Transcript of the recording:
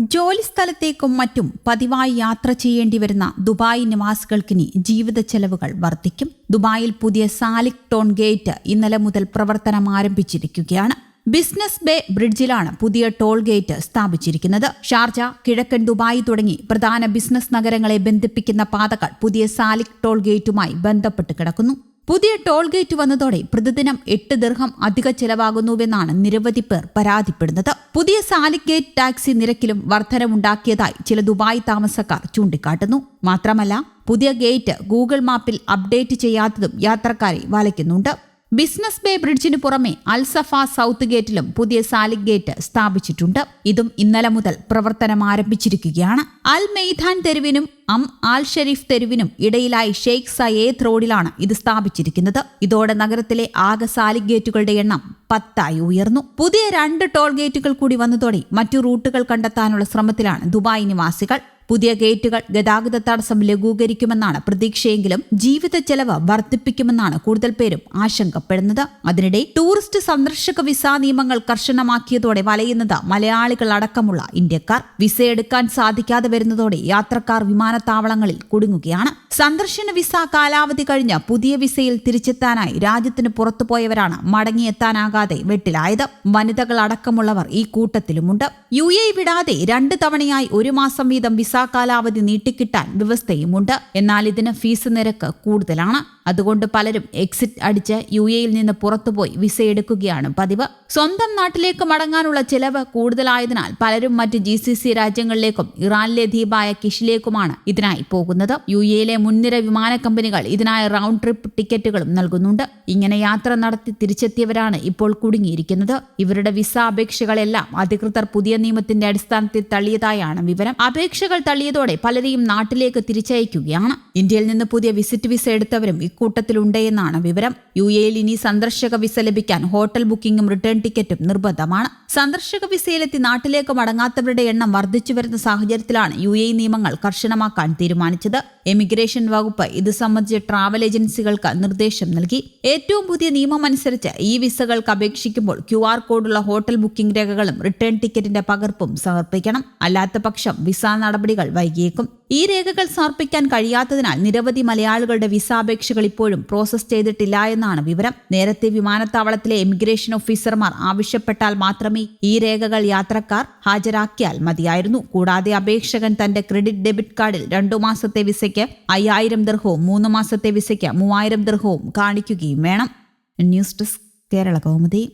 ജോലിസ്ഥലത്തേക്കും മറ്റും പതിവായി യാത്ര ചെയ്യേണ്ടി വരുന്ന ദുബായ് നിവാസികൾക്കിനി ജീവിത ചെലവുകൾ വർദ്ധിക്കും. ദുബായിൽ പുതിയ സാലിക് ടോൺ ഗേറ്റ് ഇന്നലെ മുതൽ പ്രവർത്തനം ആരംഭിച്ചിരിക്കുകയാണ്. ബിസിനസ് ബേ ബ്രിഡ്ജിലാണ് പുതിയ ടോൾ ഗേറ്റ് സ്ഥാപിച്ചിരിക്കുന്നത്. ഷാർജ കിഴക്കൻ ദുബായ് തുടങ്ങി പ്രധാന ബിസിനസ് നഗരങ്ങളെ ബന്ധിപ്പിക്കുന്ന പാതകൾ പുതിയ സാലിക് ടോൾ ഗേറ്റുമായി ബന്ധപ്പെട്ട് കിടക്കുന്നു. പുതിയ ടോൾ ഗേറ്റ് വന്നതോടെ പ്രതിദിനം എട്ട് ദീർഘം അധിക ചെലവാകുന്നുവെന്നാണ് നിരവധി പേർ പരാതിപ്പെടുന്നത്. പുതിയ സാലിക് ഗേറ്റ് ടാക്സി നിരക്കിലും വർധനമുണ്ടാക്കിയതായി ചില ദുബായ് താമസക്കാർ ചൂണ്ടിക്കാട്ടുന്നു. മാത്രമല്ല പുതിയ ഗേറ്റ് ഗൂഗിൾ മാപ്പിൽ അപ്ഡേറ്റ് ചെയ്യാത്തതും യാത്രക്കാരെ വലയ്ക്കുന്നുണ്ട്. ബിസിനസ് ബേ ബ്രിഡ്ജിന് പുറമെ അൽസഫ സൗത്ത് ഗേറ്റിലും പുതിയ സാലിക് ഗേറ്റ് സ്ഥാപിച്ചിട്ടുണ്ട്. ഇതും ഇന്നലെ മുതൽ പ്രവർത്തനം ആരംഭിച്ചിരിക്കുകയാണ്. അൽ മെയ്ദാൻ തെരുവിനും അം ആൽ ഷെരീഫ് തെരുവിനും ഇടയിലായി ഷെയ്ഖ് സയേദ് റോഡിലാണ് ഇത് സ്ഥാപിച്ചിരിക്കുന്നത്. ഇതോടെ നഗരത്തിലെ ആകെ സാലിക് ഗേറ്റുകളുടെ എണ്ണം പത്തായി ഉയർന്നു. പുതിയ രണ്ട് ടോൾ ഗേറ്റുകൾ കൂടി വന്നതോടെ മറ്റു റൂട്ടുകൾ കണ്ടെത്താനുള്ള ശ്രമത്തിലാണ് ദുബായ് നിവാസികൾ. പുതിയ ഗേറ്റുകൾ ഗതാഗത തടസ്സം ലഘൂകരിക്കുമെന്നാണ് പ്രതീക്ഷയെങ്കിലും ജീവിത ചെലവ് വർദ്ധിപ്പിക്കുമെന്നാണ് കൂടുതൽ പേരും ആശങ്കപ്പെടുന്നത്. അതിനിടെ ടൂറിസ്റ്റ് സന്ദർശക വിസ നിയമങ്ങൾ കർശനമാക്കിയതോടെ വലയുന്നത് മലയാളികൾ അടക്കമുള്ള ഇന്ത്യക്കാർ. വിസ എടുക്കാൻ സാധിക്കാതെ വരുന്നതോടെ യാത്രക്കാർ വിമാനത്താവളങ്ങളിൽ കുടുങ്ങുകയാണ്. സന്ദർശന വിസ കാലാവധി കഴിഞ്ഞ് പുതിയ വിസയിൽ തിരിച്ചെത്താനായി രാജ്യത്തിന് പുറത്തുപോയവരാണ് മടങ്ങിയെത്താനാകാതെ വെട്ടിലായത്. വനിതകൾ അടക്കമുള്ളവർ ഈ കൂട്ടത്തിലുമുണ്ട്. യു എ വിടാതെ രണ്ട് തവണയായി ഒരു മാസം വീതം വിസ കാലാവധി നീട്ടിക്കിട്ടാൻ വ്യവസ്ഥയുമുണ്ട്. എന്നാൽ ഇതിന് ഫീസ് നിരക്ക് കൂടുതലാണ്. അതുകൊണ്ട് പലരും എക്സിറ്റ് അടിച്ച് യു എയിൽ നിന്ന് പുറത്തുപോയി വിസ എടുക്കുകയാണ് പതിവ്. സ്വന്തം നാട്ടിലേക്ക് മടങ്ങാനുള്ള ചെലവ് കൂടുതലായതിനാൽ പലരും മറ്റ് ജി സി സി രാജ്യങ്ങളിലേക്കും ഇറാനിലെ ദ്വീപായ കിഷിലേക്കുമാണ് ഇതിനായി പോകുന്നത്. യു എയിലെ മുൻനിര വിമാന കമ്പനികൾ ഇതിനായി റൗണ്ട് ട്രിപ്പ് ടിക്കറ്റുകളും നൽകുന്നുണ്ട്. ഇങ്ങനെ യാത്ര നടത്തി തിരിച്ചെത്തിയവരാണ് ഇപ്പോൾ കുടുങ്ങിയിരിക്കുന്നത്. ഇവരുടെ വിസ അപേക്ഷകളെല്ലാം അധികൃതർ പുതിയ നിയമത്തിന്റെ അടിസ്ഥാനത്തിൽ തള്ളിയതായാണ് വിവരം. അപേക്ഷകൾ തള്ളിയതോടെ പലരെയും നാട്ടിലേക്ക് തിരിച്ചയക്കുകയാണ്. ഇന്ത്യയിൽ നിന്ന് പുതിയ വിസിറ്റ് വിസ എടുത്തവരും ഇക്കൂട്ടത്തിലുണ്ടെന്നാണ് വിവരം. യു എയിൽ ഇനി സന്ദർശക വിസ ലഭിക്കാൻ ഹോട്ടൽ ബുക്കിംഗും റിട്ടേൺ ടിക്കറ്റും നിർബന്ധമാണ്. സന്ദർശക വിസയിലെത്തി നാട്ടിലേക്ക് മടങ്ങാത്തവരുടെ എണ്ണം വർദ്ധിച്ചു വരുന്ന സാഹചര്യത്തിലാണ് യു എ നിയമങ്ങൾ കർശനമാക്കാൻ തീരുമാനിച്ചത്. എമിഗ്രേഷൻ വകുപ്പ് ഇത് സംബന്ധിച്ച് ട്രാവൽ ഏജൻസികൾക്ക് നിർദ്ദേശം നൽകി. ഏറ്റവും പുതിയ നിയമം അനുസരിച്ച് ഈ വിസകൾക്ക് അപേക്ഷിക്കുമ്പോൾ ക്യു ആർ കോഡുള്ള ഹോട്ടൽ ബുക്കിംഗ് രേഖകളും റിട്ടേൺ ടിക്കറ്റിന്റെ പകർപ്പും സമർപ്പിക്കണം. അല്ലാത്ത പക്ഷം വിസ നടപടികൾ വൈകിയേക്കും. ഈ രേഖകൾ സമർപ്പിക്കാൻ കഴിയാത്തതിനാൽ നിരവധി മലയാളികളുടെ വിസ അപേക്ഷകൾ ഇപ്പോഴും പ്രോസസ് ചെയ്തിട്ടില്ല എന്നാണ് വിവരം. നേരത്തെ വിമാനത്താവളത്തിലെ ഇമിഗ്രേഷൻ ഓഫീസർമാർ ആവശ്യപ്പെട്ടാൽ മാത്രമേ ഈ രേഖകൾ യാത്രക്കാർ ഹാജരാക്കിയാൽ മതിയായിരുന്നു. കൂടാതെ അപേക്ഷകൻ തന്റെ ക്രെഡിറ്റ് ഡെബിറ്റ് കാർഡിൽ രണ്ടു മാസത്തെ വിസയ്ക്ക് അയ്യായിരം ദർഹവും മൂന്ന് മാസത്തെ വിസയ്ക്ക് മൂവായിരം ദർഹവും കാണിക്കുകയും വേണം. News desk Kerala Kaumudi.